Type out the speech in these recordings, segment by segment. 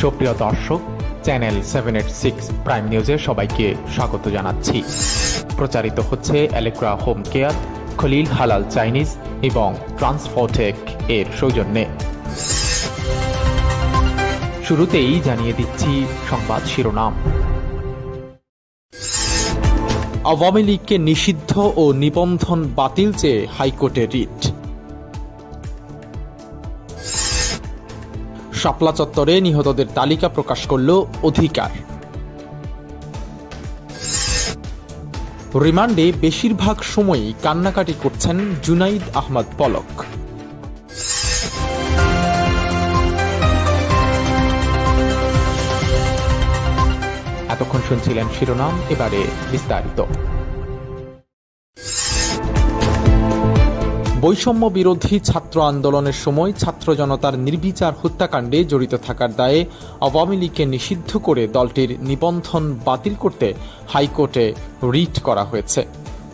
সুপ্রিয় দর্শক, channel seven eight six prime নিউজে সবাইকে স্বাগত জানাচ্ছি। প্রচারিত হচ্ছে অ্যালেক্রা হোম কেয়ার খলিল হালাল চাইনিজ এবং ট্রান্সফোটেক এর সৌজন্যে। শুরুতেই জানিয়ে দিচ্ছি সংবাদ শিরোনাম। আওয়ামী লীগকে নিষিদ্ধ ও নিবন্ধন বাতিল চেয়ে হাইকোর্টে রিট। শাপলা চত্বরে নিহতদের তালিকা প্রকাশ করল অধিকার। রিমান্ডে বেশিরভাগ সময়ই কান্নাকাটি করছেন জুনাইদ আহমদ পলক। এতক্ষণ শুনছিলেন শিরোনাম, এবারে বিস্তারিত। বৈষম্য বিরোধী ছাত্র আন্দোলনের সময় ছাত্র জনতার নির্বিচার হত্যাকাণ্ডে জড়িত থাকার দায়ে আওয়ামী লীগকে নিষিদ্ধ করে দলটির নিবন্ধন বাতিল করতে হাইকোর্টে রিট করা হয়েছে।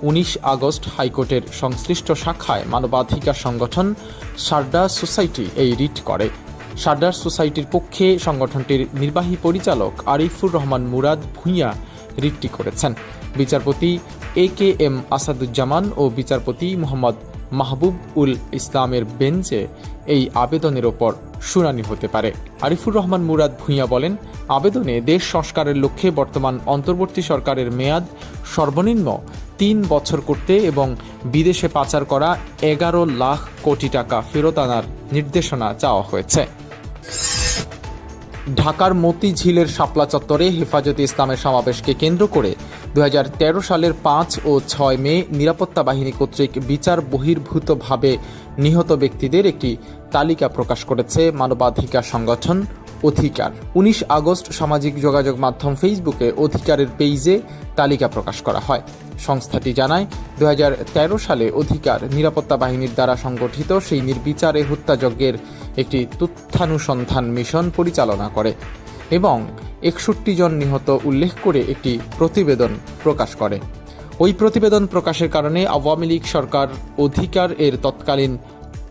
উনিশ আগস্ট হাইকোর্টের সংশ্লিষ্ট শাখায় মানবাধিকার সংগঠন সারডা সোসাইটি এই রিট করে। সারদার সোসাইটির পক্ষে সংগঠনটির নির্বাহী পরিচালক আরিফুর রহমান মুরাদ ভূঁইয়া রিটটি করেছেন। বিচারপতি এ কে এম আসাদুজ্জামান ও বিচারপতি মোহাম্মদ মাহবুব উল ইসলামের বেঞ্চে এই আবেদনের ওপর শুনানি হতে পারে। আরিফুর রহমান মুরাদ ভূঁইয়া বলেন, আবেদনে দেশ সংস্কারের লক্ষ্যে বর্তমান অন্তর্বর্তী সরকারের মেয়াদ সর্বনিম্ন তিন বছর করতে এবং বিদেশে পাচার করা এগারো লাখ কোটি টাকা ফেরত আনার নির্দেশনা চাওয়া হয়েছে। ঢাকার মতিঝিলের শাপলা চত্বরে হেফাজতে ইসলামের সমাবেশকে কেন্দ্র করে দু হাজার তেরো সালের পাঁচ ও ছয় মে নিরাপত্তা বাহিনী কর্তৃক বিচার বহির্ভূতভাবে নিহত ব্যক্তিদের একটি তালিকা প্রকাশ করেছে মানবাধিকার সংগঠন অধিকার। উনিশ আগস্ট সামাজিক যোগাযোগ মাধ্যম ফেসবুকে অধিকারের পেইজে তালিকা প্রকাশ করা হয়। সংস্থাটি জানায় দু হাজার তেরো সালে অধিকার নিরাপত্তা বাহিনীর দ্বারা সংগঠিত সেই নির্বিচারে হত্যাযজ্ঞের একটি তথ্যানুসন্ধান মিশন পরিচালনা করে। এবং একষট্টি জন নিহত উল্লেখ করে একটি প্রতিবেদন প্রকাশ করে। ওই প্রতিবেদন প্রকাশের কারণে আওয়ামী লীগ সরকার অধিকার এর তৎকালীন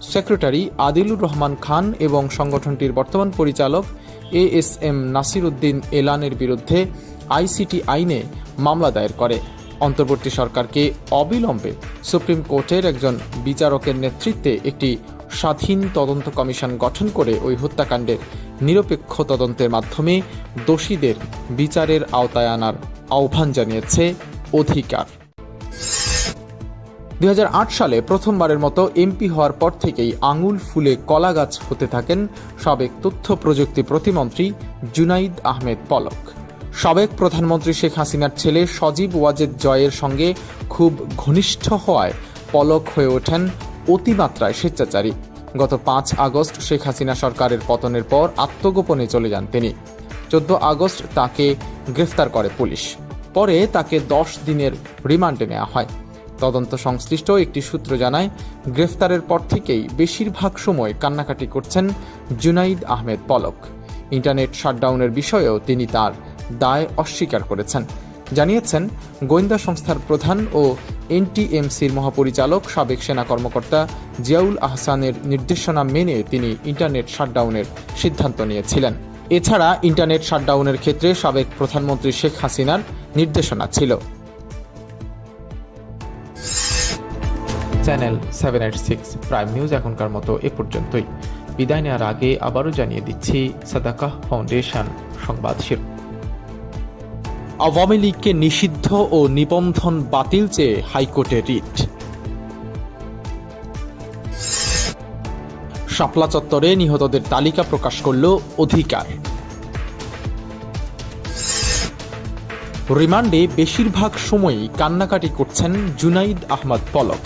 সেক্রেটারি আদিলুর রহমান খান এবং সংগঠনটির বর্তমান পরিচালক A S M Nasir Uddin এলানের বিরুদ্ধে আইসিটি আইনে মামলা দায়ের করে। অন্তর্বর্তী সরকারকে অবিলম্বে সুপ্রিম কোর্টের একজন বিচারকের নেতৃত্বে একটি স্বাধীন তদন্ত কমিশন গঠন করে ওই হত্যাকাণ্ডের নিরপেক্ষ তদন্তের মাধ্যমে দোষীদের বিচারের আওতায় আনার আহ্বান জানিয়েছে অধিকার। দু হাজার আট সালে প্রথমবারের মতো এমপি হওয়ার পর থেকেই আঙুল ফুলে কলা গাছ হতে থাকেন সাবেক তথ্য প্রযুক্তি প্রতিমন্ত্রী জুনাইদ আহমেদ পলক। সাবেক প্রধানমন্ত্রী শেখ হাসিনার ছেলে সজীব ওয়াজেদ জয়ের সঙ্গে খুব ঘনিষ্ঠ হওয়ায় পলক হয়ে ওঠেন অতিমাত্রায় স্বেচ্ছাচারী। গত পাঁচ আগস্ট শেখ হাসিনা সরকারের পতনের পর আত্মগোপনে চলে যান তিনি। চোদ্দ আগস্ট তাকে গ্রেফতার করে পুলিশ। পরে তাকে দশ দিনের রিমান্ডে নেওয়া হয়। তদন্ত সংশ্লিষ্ট একটি সূত্র জানায়, গ্রেফতারের পর থেকেই বেশিরভাগ সময় কান্নাকাটি করছেন জুনাইদ আহমেদ পলক। ইন্টারনেট শাটডাউনের বিষয়েও তিনি তার দায় অস্বীকার করেছেন। জানিয়েছেন, গোয়েন্দা সংস্থার প্রধান ও এনটিএমসির মহাপরিচালক সাবেক সেনা কর্মকর্তা জিয়াউল আহসানের নির্দেশনা মেনে তিনি ইন্টারনেট শাটডাউনের সিদ্ধান্ত নিয়েছিলেন। এছাড়া ইন্টারনেট শাটডাউনের ক্ষেত্রে সাবেক প্রধানমন্ত্রী শেখ হাসিনার নির্দেশনা ছিল। Channel seven eight six prime news এখনকার মতো এ পর্যন্তই। বিদায় নেওয়ার আগে আবারও জানিয়ে দিচ্ছি, সাদাকাহ ফাউন্ডেশন সংবাদ শির আওয়ামী লীগকে নিষিদ্ধ ও নিবন্ধন বাতিল চেয়ে হাইকোর্টে রিট। শাপলা চত্বরে নিহতদের তালিকা প্রকাশ করল অধিকার। রিমান্ডে বেশিরভাগ সময়ই কান্নাকাটি করছেন জুনাইদ আহমদ পলক।